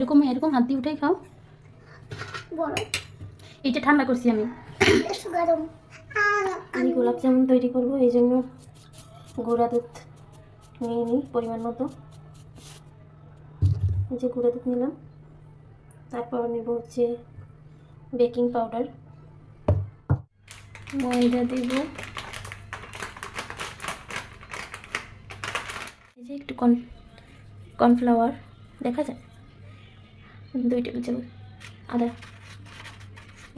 এরকম এরকম হাত দিয়ে উঠেই খাও। এইটা ঠান্ডা করছি আমি। আমি গোলাপ জামুন তৈরি করব এই জন্য গুঁড়া দুধ নিয়ে নিই পরিমাণ মতো। এই যে গুঁড়া দুধ নিলাম। তারপর নেব হচ্ছে বেকিং পাউডার। ময়দা দেব। এই যে একটু কর্ন কর্নফ্লাওয়ার দেখা যায়? দুই টেবিল চামচ। আদা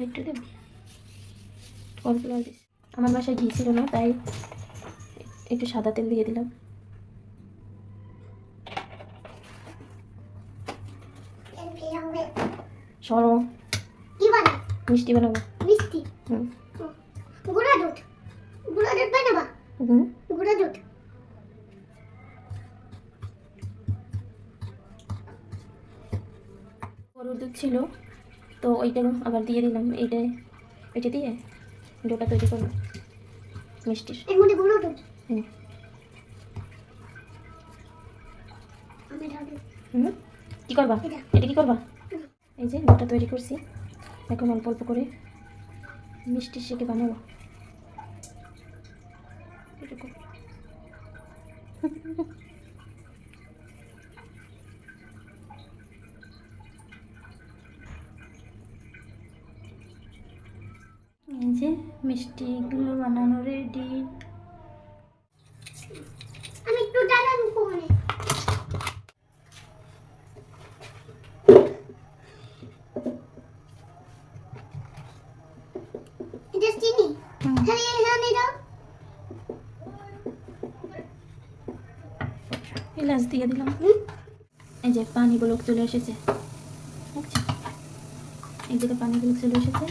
একটু দেব কর্নফ্লাওয়ার দিচ্ছি আমার বাসায় ঘি ছিল না তাই একটু সাদা তেল দিয়ে দিলাম। সরো। কি বানা মিষ্টি বানাবো। মিষ্টি? হুম। গুঁড়া দুধ। গুঁড়া দুধ বানাবা? হুম। গুঁড়া দুধ। গরুর দুধ ছিল তো ওইটা আবার দিয়ে দিলাম এইটা এটা দিয়ে ডোটা তৈরি করব মিষ্টির। কী করবা? এটা। এটা কী করবা? এই যে ডোটা তৈরি করছি এখন অল্প অল্প করে মিষ্টি শেখে বানাবো। এরকম এই যে মিষ্টিগুলো বানানো রেডি আমি একটু এলাচ দিয়ে দিলাম। এই যে পানিগুলো চলে এসেছে? এই দিকে পানিগুলো চলে এসেছে।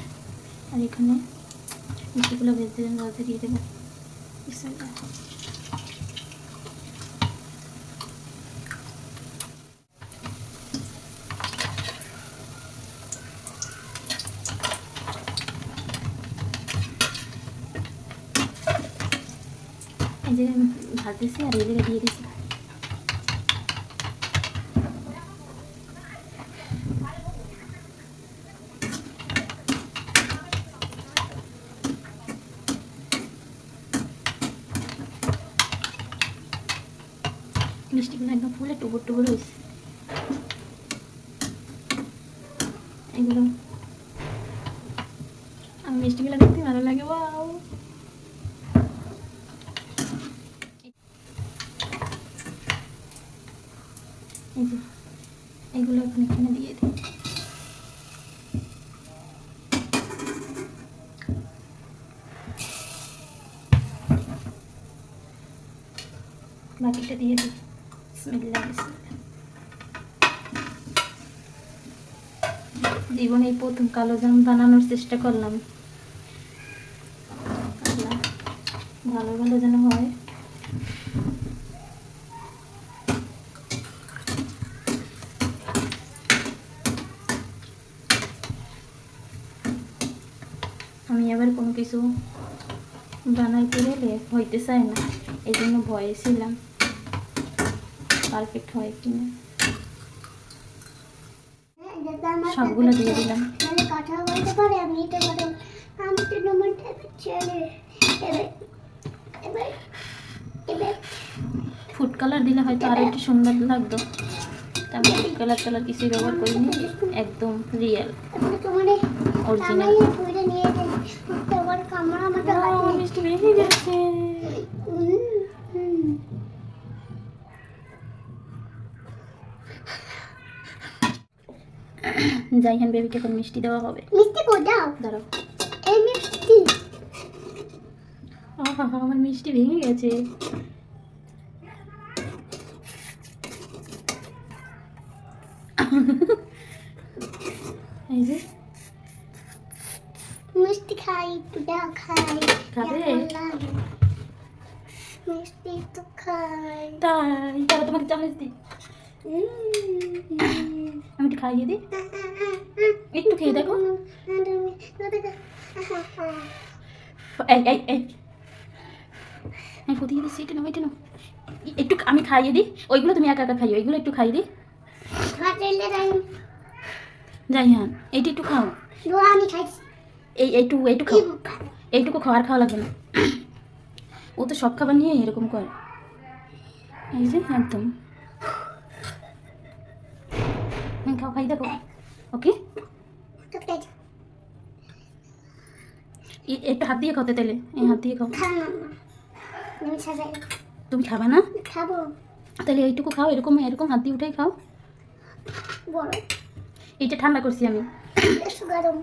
আর এখানে মিষ্টিগুলো ভেজে জলতে দিয়ে দেবো। এই যে ভাজতেছি আর জায়গায় দিয়ে দিছি মিষ্টিগুলো একদম ফুলে টুবুর টুবুর হয়েছে এগুলো আমি মিষ্টিগুলো দেখতে ভালো লাগে বাউ এই যে এগুলো এখন এখানে দিয়ে দিই বাকিটা দিয়ে দিই জীবনে এই প্রথম কালো জাম বানানোর চেষ্টা করলাম। ভালো ভালো যেন হয়। আমি আবার কোনো কিছু বানাইতে গেলে হইতে চায় না, এই জন্য ভয়ে ছিলাম। পারফেক্ট হয় কিনা। সবগুলো দিয়ে দিলাম। কথা বলতে পারে আমি এটা পারো। আমি তো নম্বর টাইপের এবার এবার এবার। ফুড কালার দিলে হয়তো আরও একটু সুন্দর লাগতো। ফুড কালার টালার কিছুই ব্যবহার করিনি। একদম রিয়েল অরিজিনাল মিষ্টি ভেঙে যাইহান বেবিকে এখন মিষ্টি দেওয়া হবে। মিষ্টি কো দাও দাঁড়াও। এই মিষ্টি। আহা, আমার মিষ্টি ভেঙে গেছে। এই যে। মিষ্টি খাই একটু দাও খাই খাবে? মিষ্টি তো খাই। তাই তাহলে তোমাকে চামচ দিই। আমি একটু খাইয়ে দিই। একটু খেয়ে দেখো। এই এই দিচ্ছি, এটা নাও এটা নাও। একটু আমি খাইয়ে দিই। ওইগুলো তুমি একা একা খাইও ওইগুলো একটু খাইয়ে দিই। যাই হ্যাঁ এইটা একটু খাও। এই, এইটুকু এইটুকু খাও। এইটুকু খাওয়ার খাওয়া লাগবে না। ও তো সব খাবার নিয়ে এরকম করে। এই যে, একদম। হুম, খাও খাই দেখো। ওকে একটু হাত দিয়ে খাওতে তাহলে এই হাত দিয়ে খাও। তুমি খাবে না? খাব। তাহলে এইটুকু খাও এরকম এরকম হাত দিয়ে উঠেই খাও। এইটা ঠান্ডা করছি আমি। গরম